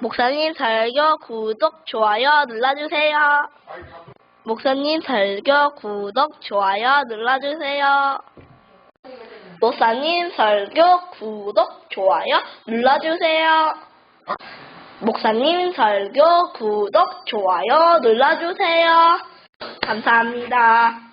목사님 설교 구독, 좋아요 눌러주세요. 목사님 설교 구독, 좋아요 눌러주세요. 목사님 설교 구독, 좋아요 눌러주세요. 목사님 설교 구독, 좋아요 눌러주세요. 감사합니다.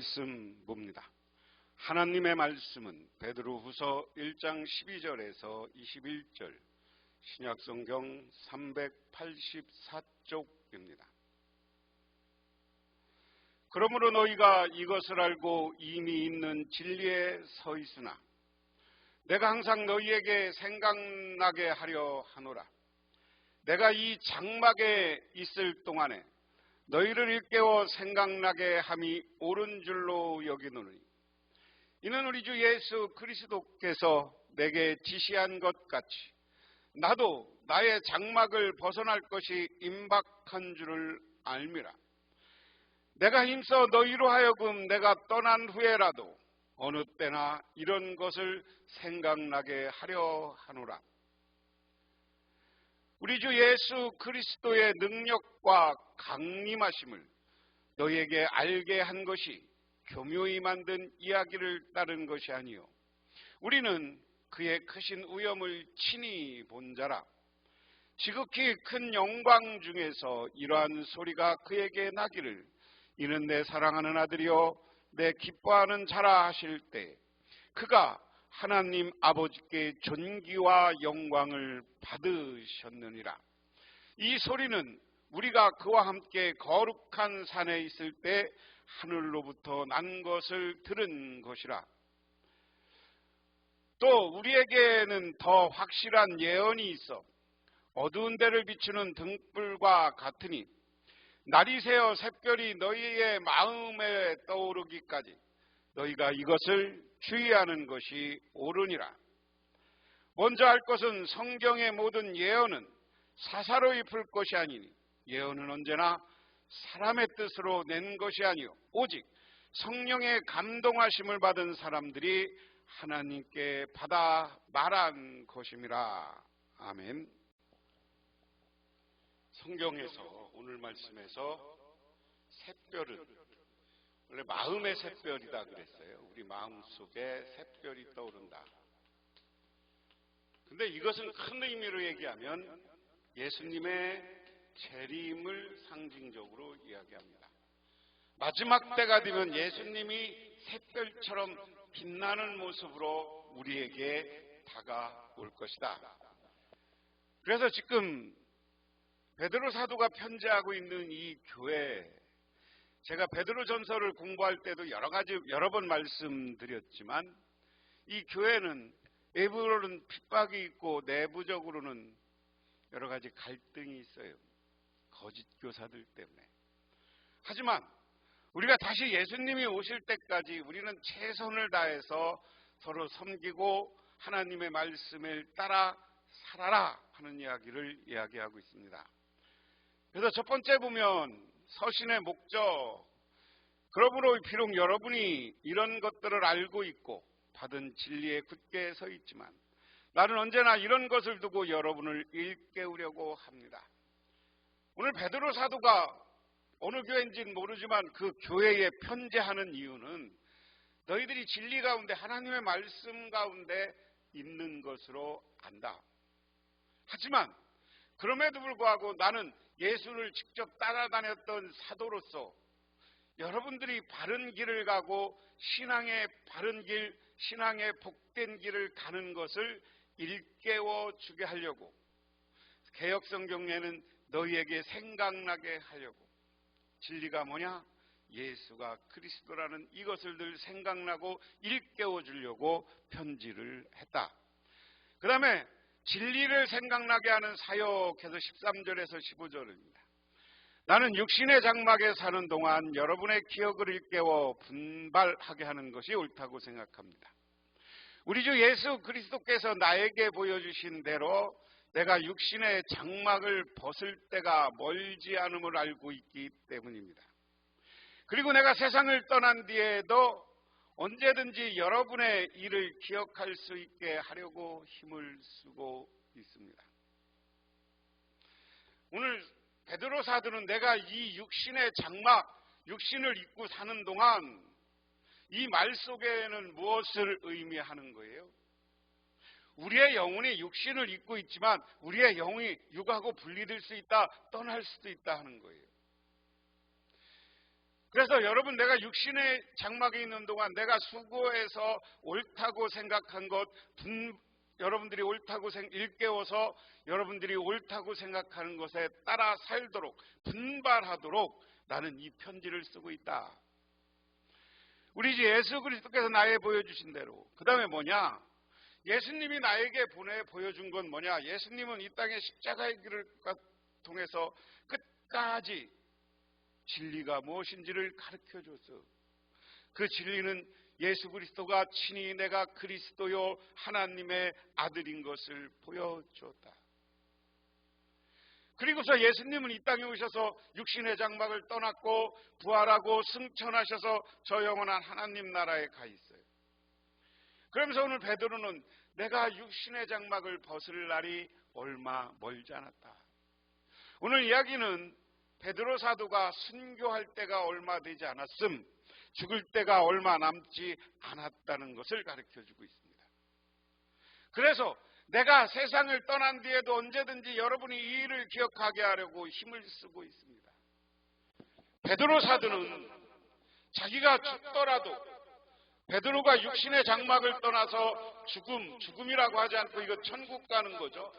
말씀 봅니다. 하나님의 말씀은 베드로후서 1장 12절에서 21절 신약성경 384쪽입니다. 그러므로 너희가 이것을 알고 이미 있는 진리에 서 있으나 내가 항상 너희에게 생각나게 하려 하노라. 내가 이 장막에 있을 동안에 너희를 일깨워 생각나게 함이 옳은 줄로 여기노니. 이는 우리 주 예수 그리스도께서 내게 지시한 것 같이 나도 나의 장막을 벗어날 것이 임박한 줄을 알미라. 내가 힘써 너희로 하여금 내가 떠난 후에라도 어느 때나 이런 것을 생각나게 하려 하노라 우리 주 예수 그리스도의 능력과 강림하심을 너희에게 알게 한 것이 교묘히 만든 이야기를 따른 것이 아니요. 우리는 그의 크신 우염을 친히 본 자라. 지극히 큰 영광 중에서 이러한 소리가 그에게 나기를 이는 내 사랑하는 아들이요 내 기뻐하는 자라 하실 때 그가 하나님 아버지께 존귀와 영광을 받으셨느니라. 이 소리는 우리가 그와 함께 거룩한 산에 있을 때 하늘로부터 난 것을 들은 것이라. 또 우리에게는 더 확실한 예언이 있어 어두운 데를 비추는 등불과 같으니 날이 새어 샛별이 너희의 마음에 떠오르기까지 너희가 이것을 주의하는 것이 옳으니라. 먼저 할 것은 성경의 모든 예언은 사사로이 풀 것이 아니니 예언은 언제나 사람의 뜻으로 낸 것이 아니요 오직 성령의 감동하심을 받은 사람들이 하나님께 받아 말한 것임이라. 아멘. 성경에서 오늘 말씀에서 샛별은 원래 마음의 샛별이다 그랬어요. 우리 마음 속에 샛별이 떠오른다. 근데 이것은 큰 의미로 얘기하면 예수님의 재림을 상징적으로 이야기합니다. 마지막 때가 되면 예수님이 샛별처럼 빛나는 모습으로 우리에게 다가올 것이다. 그래서 지금 베드로 사도가 편지하고 있는 이 교회 제가 베드로 전서를 공부할 때도 여러 가지 여러 번 말씀드렸지만 이 교회는 외부로는 핍박이 있고 내부적으로는 여러 가지 갈등이 있어요. 거짓 교사들 때문에. 하지만 우리가 다시 예수님이 오실 때까지 우리는 최선을 다해서 서로 섬기고 하나님의 말씀을 따라 살아라 하는 이야기를 이야기하고 있습니다. 그래서 첫 번째 보면 서신의 목적. 그러므로 비록 여러분이 이런 것들을 알고 있고 받은 진리에 굳게 서 있지만 나는 언제나 이런 것을 두고 여러분을 일깨우려고 합니다. 오늘 베드로 사도가 어느 교회인지는 모르지만 그 교회에 편지하는 이유는 너희들이 진리 가운데 하나님의 말씀 가운데 있는 것으로 안다. 하지만 그럼에도 불구하고 나는 예수를 직접 따라다녔던 사도로서 여러분들이 바른 길을 가고 신앙의 바른 길, 신앙의 복된 길을 가는 것을 일깨워 주게 하려고 개혁성경에는 너희에게 생각나게 하려고 진리가 뭐냐? 예수가 그리스도라는 이것을 늘 생각나고 일깨워 주려고 편지를 했다. 그 다음에 진리를 생각나게 하는 사역해서 13절에서 15절입니다. 나는 육신의 장막에 사는 동안 여러분의 기억을 일깨워 분발하게 하는 것이 옳다고 생각합니다. 우리 주 예수 그리스도께서 나에게 보여주신 대로 내가 육신의 장막을 벗을 때가 멀지 않음을 알고 있기 때문입니다. 그리고 내가 세상을 떠난 뒤에도 언제든지 여러분의 일을 기억할 수 있게 하려고 힘을 쓰고 있습니다. 오늘 베드로 사도는 내가 이 육신의 장막, 육신을 입고 사는 동안 이 말 속에는 무엇을 의미하는 거예요? 우리의 영혼이 육신을 입고 있지만 우리의 영이 육하고 분리될 수 있다, 떠날 수도 있다 하는 거예요. 그래서 여러분 내가 육신의 장막에 있는 동안 내가 수고해서 옳다고 생각한 것, 분, 여러분들이 옳다고 생, 일깨워서 여러분들이 옳다고 생각하는 것에 따라 살도록 분발하도록 나는 이 편지를 쓰고 있다. 우리 주 예수 그리스도께서 나에 보여주신 대로 그 다음에 뭐냐? 예수님이 나에게 보내 보여준 건 뭐냐? 예수님은 이 땅의 십자가의 길을 통해서 끝까지 진리가 무엇인지를 가르쳐 줬어. 그 진리는 예수 그리스도가 친히 내가 그리스도요 하나님의 아들인 것을 보여줬다. 그리고서 예수님은 이 땅에 오셔서 육신의 장막을 떠났고 부활하고 승천하셔서 저 영원한 하나님 나라에 가 있어요. 그러면서 오늘 베드로는 내가 육신의 장막을 벗을 날이 얼마 멀지 않았다. 오늘 이야기는 베드로 사도가 순교할 때가 얼마 되지 않았음, 죽을 때가 얼마 남지 않았다는 것을 가르쳐 주고 있습니다. 그래서 내가 세상을 떠난 뒤에도 언제든지 여러분이 이 일을 기억하게 하려고 힘을 쓰고 있습니다. 베드로 사도는 자기가 죽더라도 베드로가 육신의 장막을 떠나서 죽음, 죽음이라고 하지 않고 이거 천국 가는 거죠.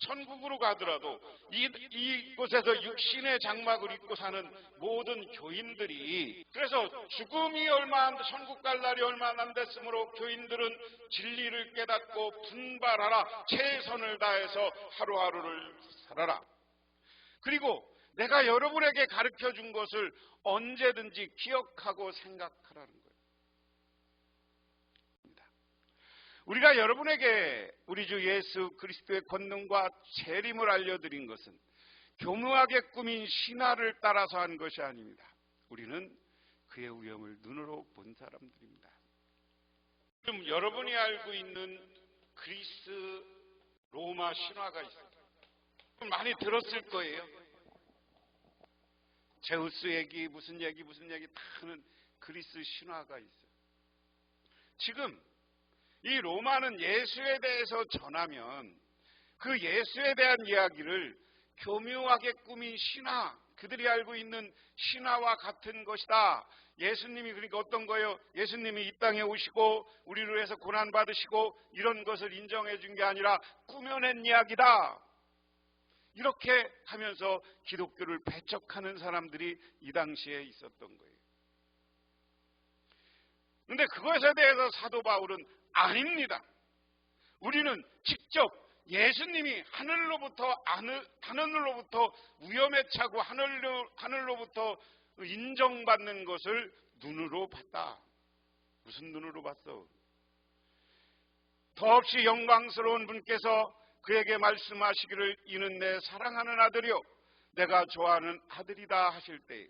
천국으로 가더라도 이, 이곳에서 육신의 장막을 입고 사는 모든 교인들이 그래서 죽음이 얼마 안 천국 갈 날이 얼마 안 됐으므로 교인들은 진리를 깨닫고 분발하라. 최선을 다해서 하루하루를 살아라. 그리고 내가 여러분에게 가르쳐 준 것을 언제든지 기억하고 생각하라는 거예요. 우리가 여러분에게 우리 주 예수 그리스도의 권능과 재림을 알려드린 것은 교묘하게 꾸민 신화를 따라서 한 것이 아닙니다. 우리는 그의 우영을 눈으로 본 사람들입니다. 지금 여러분이 알고 있는 그리스 로마 신화가 있습니다. 많이 들었을 거예요. 제우스 얘기, 무슨 얘기, 무슨 얘기 다 하는 그리스 신화가 있어요. 지금 이 로마는 예수에 대해서 전하면 그 예수에 대한 이야기를 교묘하게 꾸민 신화, 그들이 알고 있는 신화와 같은 것이다. 예수님이 그러니까 어떤 거예요? 예수님이 이 땅에 오시고 우리를 위해서 고난 받으시고 이런 것을 인정해 준 게 아니라 꾸며낸 이야기다. 이렇게 하면서 기독교를 배척하는 사람들이 이 당시에 있었던 거예요. 근데 그것에 대해서 사도 바울은 아닙니다. 우리는 직접 예수님이 하늘로부터 하늘로부터 위험에 차고 하늘로, 하늘로부터 인정받는 것을 눈으로 봤다. 무슨 눈으로 봤어? 더없이 영광스러운 분께서 그에게 말씀하시기를 이는 내 사랑하는 아들이요 내가 좋아하는 아들이다 하실 때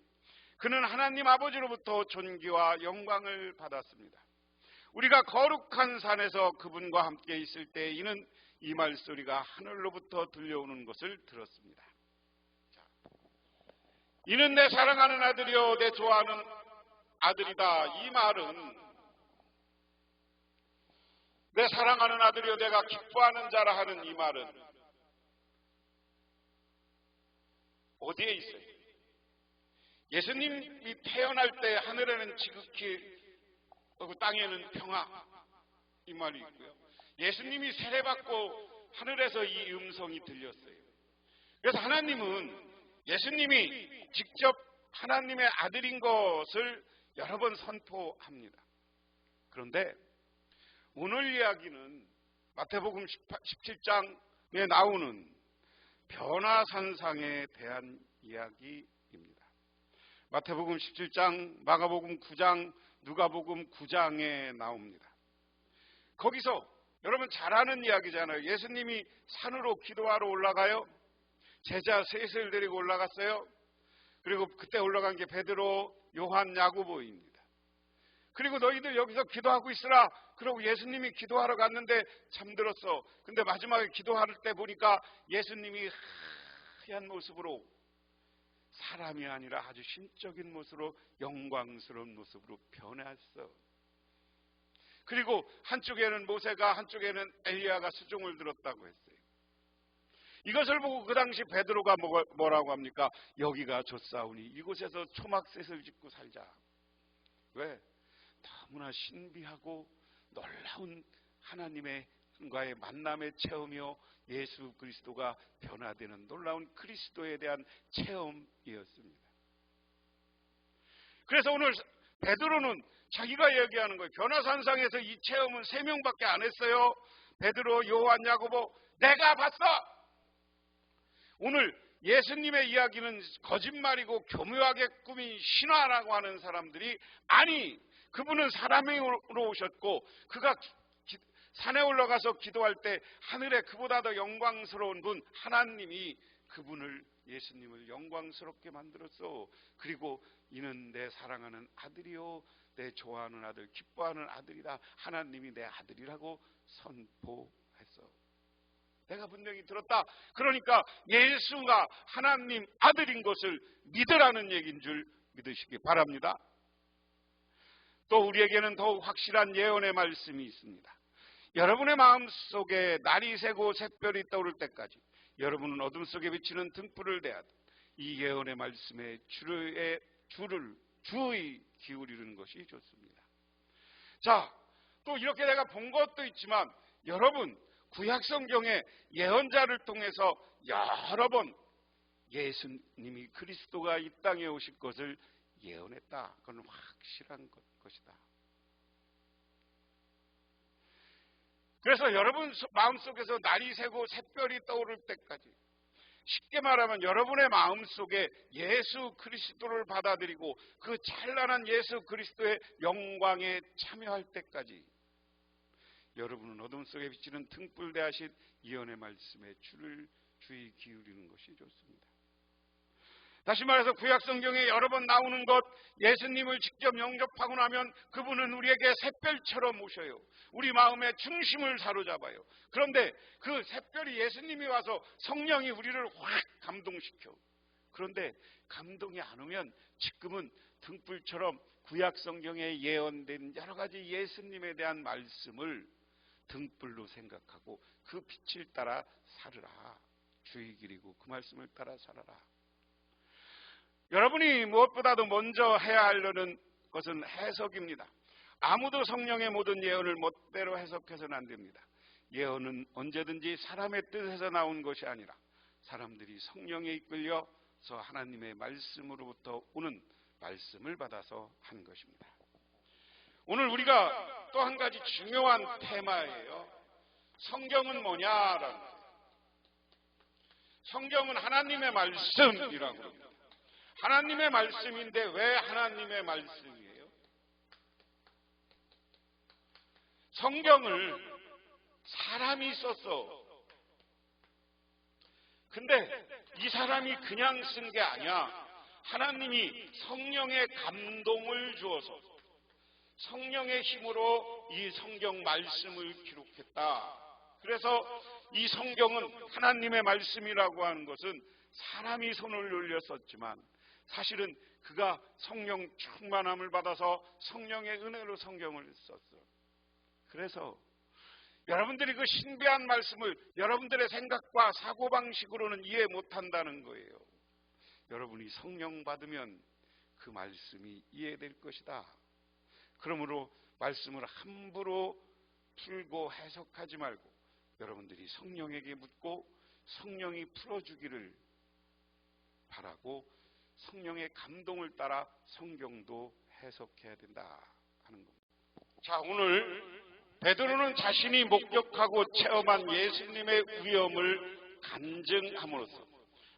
그는 하나님 아버지로부터 존귀와 영광을 받았습니다. 우리가 거룩한 산에서 그분과 함께 있을 때 이는 이 말소리가 하늘로부터 들려오는 것을 들었습니다. 자, 이는 내 사랑하는 아들이요 내 좋아하는 아들이다. 이 말은 내 사랑하는 아들이요 내가 기뻐하는 자라 하는 이 말은 어디에 있어요? 예수님이 태어날 때 하늘에는 지극히 그 땅에는 평화 이 말이 있고요. 예수님이 세례받고 하늘에서 이 음성이 들렸어요. 그래서 하나님은 예수님이 직접 하나님의 아들인 것을 여러 번 선포합니다. 그런데 오늘 이야기는 마태복음 17장에 나오는 변화산상에 대한 이야기입니다. 마태복음 17장, 마가복음 9장, 누가복음 9장에 나옵니다. 거기서 여러분 잘 아는 이야기잖아요. 예수님이 산으로 기도하러 올라가요. 제자 셋을 데리고 올라갔어요. 그리고 그때 올라간 게 베드로, 요한, 야구보입니다. 그리고 너희들 여기서 기도하고 있으라. 그러고 예수님이 기도하러 갔는데 잠들었어. 근데 마지막에 기도할 때 보니까 예수님이 하얀 모습으로 사람이 아니라 아주 신적인 모습으로 영광스러운 모습으로 변했어. 그리고 한쪽에는 모세가 한쪽에는 엘리야가 수종을 들었다고 했어요. 이것을 보고 그 당시 베드로가 뭐라고 합니까? 여기가 좋사오니 이곳에서 초막셋을 짓고 살자. 왜? 너무나 신비하고 놀라운 하나님의 과의 만남의 체험이요 예수 그리스도가 변화되는 놀라운 그리스도에 대한 체험이었습니다. 그래서 오늘 베드로는 자기가 얘기하는 거예요. 변화산상에서 이 체험은 세 명밖에 안 했어요. 베드로, 요한, 야고보, 내가 봤어. 오늘 예수님의 이야기는 거짓말이고 교묘하게 꾸민 신화라고 하는 사람들이 아니 그분은 사람으로 오셨고 그가 기, 산에 올라가서 기도할 때 하늘에 그보다 더 영광스러운 분 하나님이 그분을 예수님을 영광스럽게 만들었어. 그리고 이는 내 사랑하는 아들이요 내 좋아하는 아들 기뻐하는 아들이다. 하나님이 내 아들이라고 선포했어. 내가 분명히 들었다. 그러니까 예수가 하나님 아들인 것을 믿으라는 얘기인 줄 믿으시기 바랍니다. 또 우리에게는 더욱 확실한 예언의 말씀이 있습니다. 여러분의 마음 속에 날이 새고 샛별이 떠오를 때까지 여러분은 어둠 속에 비치는 등불을 대하듯 이 예언의 말씀에 줄의 줄을 주의 기울이는 것이 좋습니다. 자, 또 이렇게 내가 본 것도 있지만 여러분 구약 성경의 예언자를 통해서 여러 번 예수님이 그리스도가 이 땅에 오실 것을 예언했다. 그건 확실한 것이다. 그래서 여러분 마음속에서 날이 새고 샛별이 떠오를 때까지 쉽게 말하면 여러분의 마음속에 예수 그리스도를 받아들이고 그 찬란한 예수 그리스도의 영광에 참여할 때까지 여러분은 어둠 속에 비치는 등불 대하신 이언의 말씀에 줄을 주의 기울이는 것이 좋습니다. 다시 말해서 구약 성경에 여러 번 나오는 것 예수님을 직접 영접하고 나면 그분은 우리에게 샛별처럼 오셔요. 우리 마음의 중심을 사로잡아요. 그런데 그 샛별이 예수님이 와서 성령이 우리를 확 감동시켜. 그런데 감동이 안 오면 지금은 등불처럼 구약 성경에 예언된 여러 가지 예수님에 대한 말씀을 등불로 생각하고 그 빛을 따라 살으라. 주의 길이고 그 말씀을 따라 살아라. 여러분이 무엇보다도 먼저 해야 하려는 것은 해석입니다. 아무도 성령의 모든 예언을 멋대로 해석해서는 안 됩니다. 예언은 언제든지 사람의 뜻에서 나온 것이 아니라 사람들이 성령에 이끌려서 하나님의 말씀으로부터 오는 말씀을 받아서 한 것입니다. 오늘 우리가 또 한 가지 중요한 테마예요. 성경은 뭐냐라는 성경은 하나님의 말씀이라고 합니다. 하나님의 말씀인데 왜 하나님의 말씀이에요? 성경을 사람이 썼어. 근데 이 사람이 그냥 쓴 게 아니야. 하나님이 성령의 감동을 주어서 성령의 힘으로 이 성경 말씀을 기록했다. 그래서 이 성경은 하나님의 말씀이라고 하는 것은 사람이 손을 올려 썼지만 사실은 그가 성령 충만함을 받아서 성령의 은혜로 성경을 썼어. 그래서 여러분들이 그 신비한 말씀을 여러분들의 생각과 사고방식으로는 이해 못한다는 거예요. 여러분이 성령 받으면 그 말씀이 이해될 것이다. 그러므로 말씀을 함부로 풀고 해석하지 말고 여러분들이 성령에게 묻고 성령이 풀어주기를 바라고 성령의 감동을 따라 성경도 해석해야 된다 하는 겁니다. 자, 오늘 베드로는 자신이 목격하고 체험한 예수님의 위엄을 간증함으로써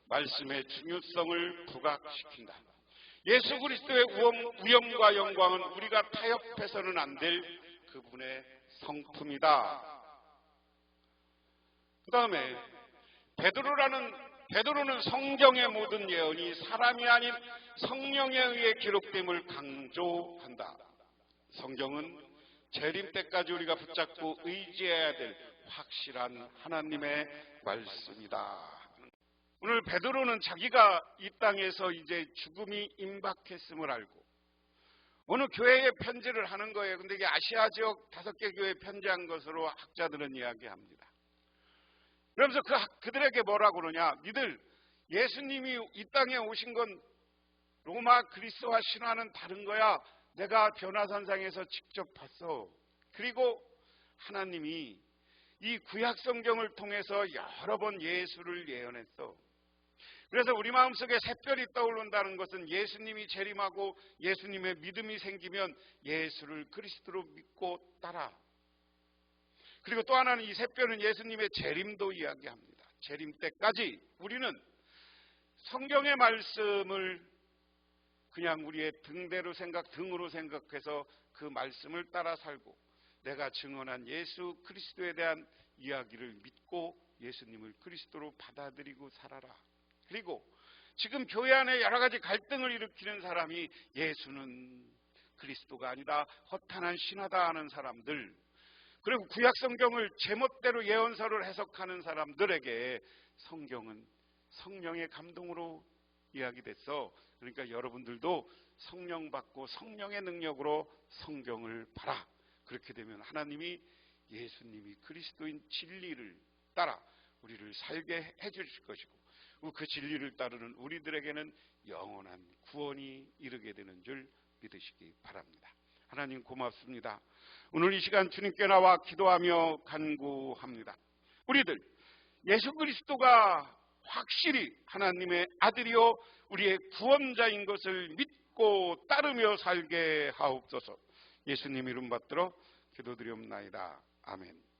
말씀의 중요성을 부각시킨다. 예수 그리스도의 위엄, 과 영광은 우리가 타협해서는 안 될 그분의 성품이다. 그 다음에 베드로라는 베드로는 성경의 모든 예언이 사람이 아닌 성령에 의해 기록됨을 강조한다. 성경은 재림 때까지 우리가 붙잡고 의지해야 될 확실한 하나님의 말씀이다. 오늘 베드로는 자기가 이 땅에서 이제 죽음이 임박했음을 알고 어느 교회에 편지를 하는 거예요. 근데 이게 아시아 지역 다섯 개 교회에 편지한 것으로 학자들은 이야기합니다. 그러면서 그, 그들에게 뭐라고 그러냐. 니들 예수님이 이 땅에 오신 건 로마 그리스와 신화는 다른 거야. 내가 변화산상에서 직접 봤어. 그리고 하나님이 이 구약 성경을 통해서 여러 번 예수를 예언했어. 그래서 우리 마음속에 새별이 떠오른다는 것은 예수님이 재림하고 예수님의 믿음이 생기면 예수를 그리스도로 믿고 따라. 그리고 또 하나는 이 새별은 예수님의 재림도 이야기합니다. 재림 때까지 우리는 성경의 말씀을 그냥 우리의 등대로 생각, 등으로 생각해서 그 말씀을 따라 살고 내가 증언한 예수 그리스도에 대한 이야기를 믿고 예수님을 그리스도로 받아들이고 살아라. 그리고 지금 교회 안에 여러 가지 갈등을 일으키는 사람이 예수는 그리스도가 아니다 허탄한 신하다 하는 사람들 그리고 구약 성경을 제멋대로 예언서를 해석하는 사람들에게 성경은 성령의 감동으로 이야기됐어. 그러니까 여러분들도 성령 받고 성령의 능력으로 성경을 봐라. 그렇게 되면 하나님이 예수님이 그리스도인 진리를 따라 우리를 살게 해주실 것이고 그 진리를 따르는 우리들에게는 영원한 구원이 이르게 되는 줄 믿으시기 바랍니다. 하나님 고맙습니다. 오늘 이 시간 주님께 나와 기도하며 간구합니다. 우리들 예수 그리스도가 확실히 하나님의 아들이요 우리의 구원자인 것을 믿고 따르며 살게 하옵소서. 예수님 이름 받들어 기도드리옵나이다. 아멘.